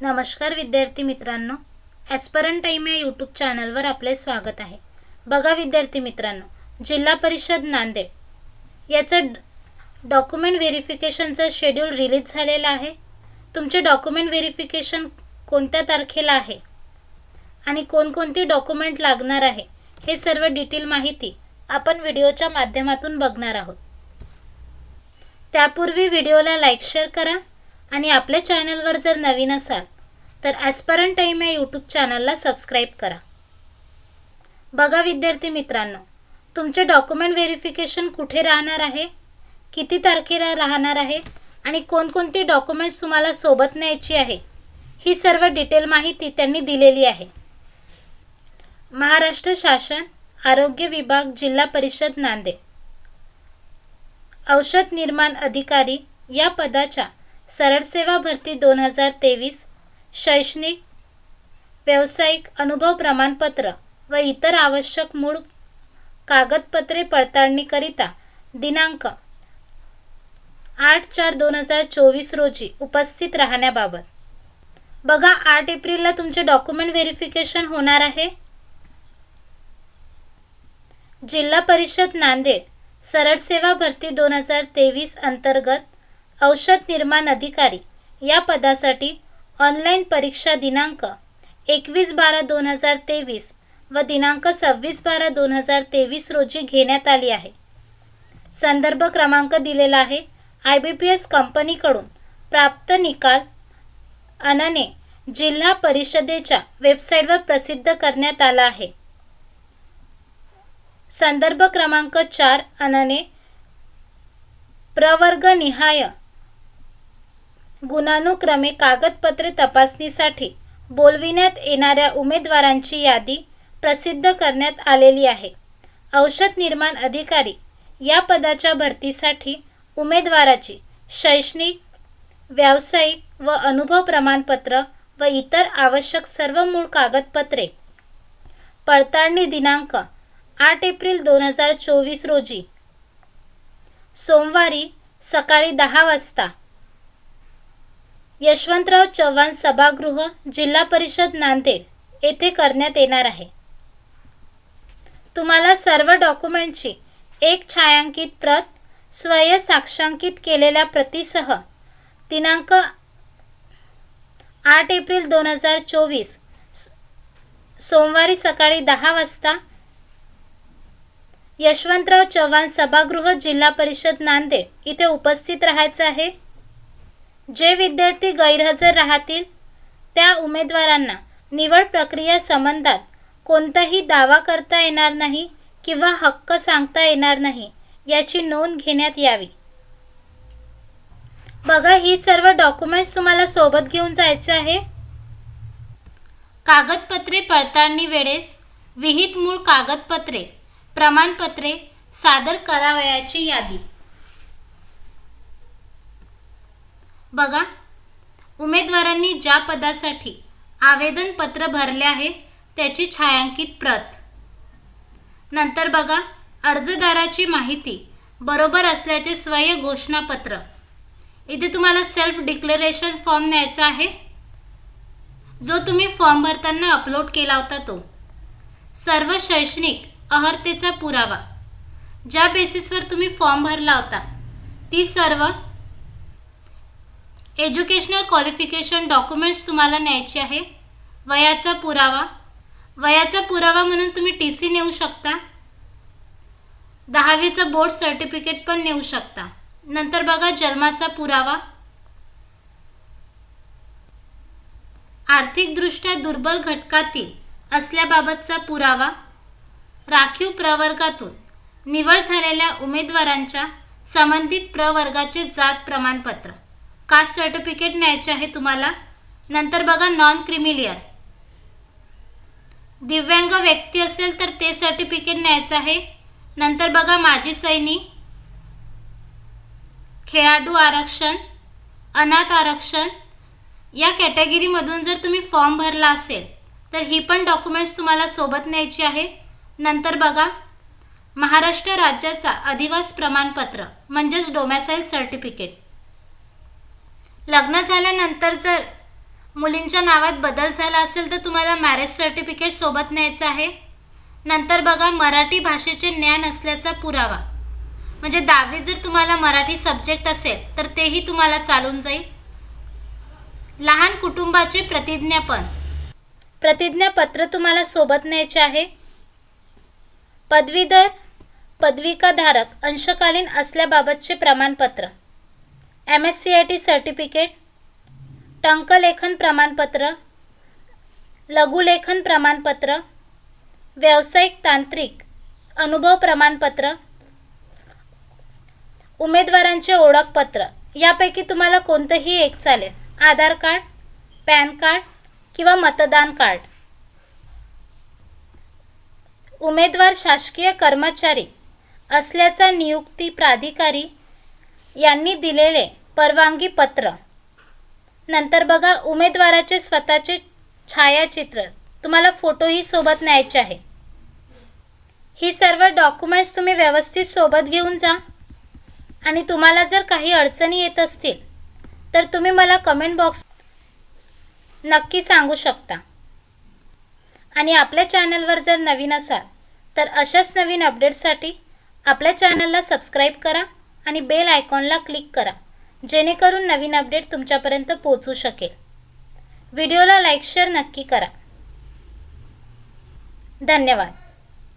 नमस्कार विद्यार्थी मित्रांनो ॲस्परन टाईम या यूट्यूब चॅनलवर आपले स्वागत आहे. बघा विद्यार्थी मित्रांनो जिल्हा परिषद नांदेड याचं डॉक्युमेंट व्हेरिफिकेशनचं शेड्यूल रिलीज झालेलं आहे. तुमचे डॉक्युमेंट व्हेरिफिकेशन कोणत्या तारखेला आहे? आणि कोणकोणती डॉक्युमेंट लागणार आहे? हे सर्व डिटेल माहिती आपण व्हिडिओच्या माध्यमातून बघणार आहोत. त्यापूर्वी व्हिडिओला लाईक शेअर करा. आणि आपल्या चॅनलवर जर नवीन असाल तर ॲस्परन टाईम या यूट्यूब चॅनलला सबस्क्राईब करा. बघा विद्यार्थी मित्रांनो तुमचे डॉक्युमेंट व्हेरिफिकेशन कुठे राहणार आहे किती तारखेला राहणार आहे आणि कोणकोणती डॉक्युमेंट्स तुम्हाला सोबत न्यायची आहे ही सर्व डिटेल माहिती त्यांनी दिलेली आहे. महाराष्ट्र शासन आरोग्य विभाग जिल्हा परिषद नांदेड. औषध निर्माण अधिकारी या पदाच्या सरळ सेवा भरती दोन हजार तेवीस शैक्षणिक व्यावसायिक अनुभव प्रमाणपत्र व इतर आवश्यक मूळ कागदपत्रे पडताळणीकरिता दिनांक आठ चार दोन हजार चोवीस रोजी उपस्थित राहण्याबाबत. बघा आठ एप्रिलला तुमचे डॉक्युमेंट व्हेरिफिकेशन होणार आहे. जिल्हा परिषद नांदेड सरळ सेवा भरती दोन हजार तेवीस अंतर्गत औषध निर्माण अधिकारी. या पदासाठी ऑनलाईन परीक्षा दिनांक एकवीस बारा दोन हजार तेवीस व दिनांक सव्वीस बारा दोन हजार तेवीस रोजी घेण्यात आली आहे. संदर्भ क्रमांक दिलेला आहे आय बी पी एस कंपनीकडून प्राप्त निकाल अनने जिल्हा परिषदेच्या वेबसाईटवर प्रसिद्ध करण्यात आला आहे. संदर्भ क्रमांक चार अनने प्रवर्गनिहाय गुणानुक्रमे कागदपत्रे तपासणीसाठी बोलविण्यात येणाऱ्या उमेदवारांची यादी प्रसिद्ध करण्यात आलेली आहे. औषध निर्माण अधिकारी या पदाच्या भरतीसाठी उमेदवाराची शैक्षणिक व्यावसायिक व अनुभव प्रमाणपत्र व इतर आवश्यक सर्व मूळ कागदपत्रे. पडताळणी दिनांक आठ एप्रिल दोन हजार चोवीस रोजी. सोमवारी सकाळी दहा वाजता यशवंतराव चव्हाण सभागृह जिल्हा परिषद नांदेड येथे करण्यात येणार आहे. तुम्हाला सर्व डॉक्युमेंटची एक छायांकित प्रत स्वय साक्षांकित केलेल्या प्रतीसह दिनांक आठ एप्रिल दोन हजार चोवीस सोमवारी सकाळी दहा वाजता यशवंतराव चव्हाण सभागृह जिल्हा परिषद नांदेड इथे उपस्थित राहायचं आहे. जे विद्यार्थी गैरहजर राहतील त्या उमेदवारांना निवड प्रक्रिया संबंधात कोणताही दावा करता येणार नाही किंवा हक्क सांगता येणार नाही याची नोंद घेण्यात यावी. बघा ही सर्व डॉक्युमेंट्स तुम्हाला सोबत घेऊन जायचे आहे. कागदपत्रे पडताळणी वेळेस विहित मूळ कागदपत्रे प्रमाणपत्रे सादर करावयाची यादी. बघा. उमेदवारांनी ज्या पदासाठी आवेदन पत्र भरले आहे त्याची छायांकित प्रत. नंतर बघा अर्जदाराची माहिती बरोबर असल्याचे स्वय घोषणापत्र. इथे तुम्हाला सेल्फ डिक्लेरेशन फॉर्म न्यायचा आहे. जो तुम्ही फॉर्म भरताना अपलोड केला होता तो. सर्व शैक्षणिक अहर्तेचा पुरावा. ज्या बेसिसवर तुम्ही फॉर्म भरला होता ती सर्व एज्युकेशनल क्वालिफिकेशन डॉक्युमेंट्स तुम्हाला न्यायचे आहे. वयाचा पुरावा. वयाचा पुरावा म्हणून तुम्ही टी सी नेऊ शकता. दहावीचं बोर्ड सर्टिफिकेट पण नेऊ शकता. नंतर बघा जन्माचा पुरावा. आर्थिकदृष्ट्या दुर्बल घटकातील असल्याबाबतचा पुरावा. राखीव प्रवर्गातून निवड झालेल्या उमेदवारांच्या संबंधित प्रवर्गाचे जात प्रमाणपत्र. कास्ट सर्टिफिकेट न्यायचे आहे तुम्हाला? नंतर बघा नॉन क्रिमिलियर दिव्यांग व्यक्ती असेल तर ते सर्टिफिकेट न्यायचं आहे. नंतर बघा माजी सैनिक खेळाडू आरक्षण अनाथ आरक्षण. या कॅटेगरीमधून जर तुम्ही फॉर्म भरला असेल तर ही पण डॉक्युमेंट्स तुम्हाला सोबत न्यायची आहे. नंतर बघा महाराष्ट्र राज्याचा अधिवास प्रमाणपत्र म्हणजेच डोमॅसाईल सर्टिफिकेट लग्न झाल्यानंतर जर मुलींच्या नावात बदल झाला असेल तर तुम्हाला मॅरेज सर्टिफिकेट सोबत न्यायचं आहे. नंतर बघा मराठी भाषेचे ज्ञान असल्याचा पुरावा. म्हणजे दहावीत जर तुम्हाला मराठी सब्जेक्ट असेल तर तेही तुम्हाला चालून जाईल. लहान कुटुंबाचे प्रतिज्ञापन. प्रतिज्ञापत्र तुम्हाला सोबत न्यायचे आहे. पदवीधर पदविकाधारक अंशकालीन असल्याबाबतचे प्रमाणपत्र. M S C I T certificate टंकलेखन प्रमाणपत्र लघुलेखन प्रमाणपत्र व्यावसायिक तांत्रिक अनुभव प्रमाणपत्र उमेदवारांचे ओळखपत्र. यापैकी तुम्हाला कोणतंही एक चालेल. आधार कार्ड पॅन कार्ड किंवा मतदान कार्ड. उमेदवार शासकीय कर्मचारी असल्याचा नियुक्ती प्राधिकारी यांनी दिलेले परवानगी पत्र. नंतर बघा उमेदवाराचे स्वतःचे छायाचित्र. तुम्हाला फोटोही सोबत न्यायचे आहे. ही सर्व डॉक्युमेंट्स तुम्ही व्यवस्थित सोबत घेऊन जा. आणि तुम्हाला जर काही अडचणी येत असतील तर तुम्ही मला कमेंट बॉक्स नक्की सांगू शकता. आणि आपल्या चॅनलवर जर नवीन असाल तर अशाच नवीन अपडेट्ससाठी आपल्या चॅनलला सबस्क्राईब करा आणि बेल आयकॉनला क्लिक करा. जेणेकरून नवीन अपडेट तुमच्यापर्यंत पोहोचू शकेल. व्हिडिओला लाईक शेअर नक्की करा. धन्यवाद.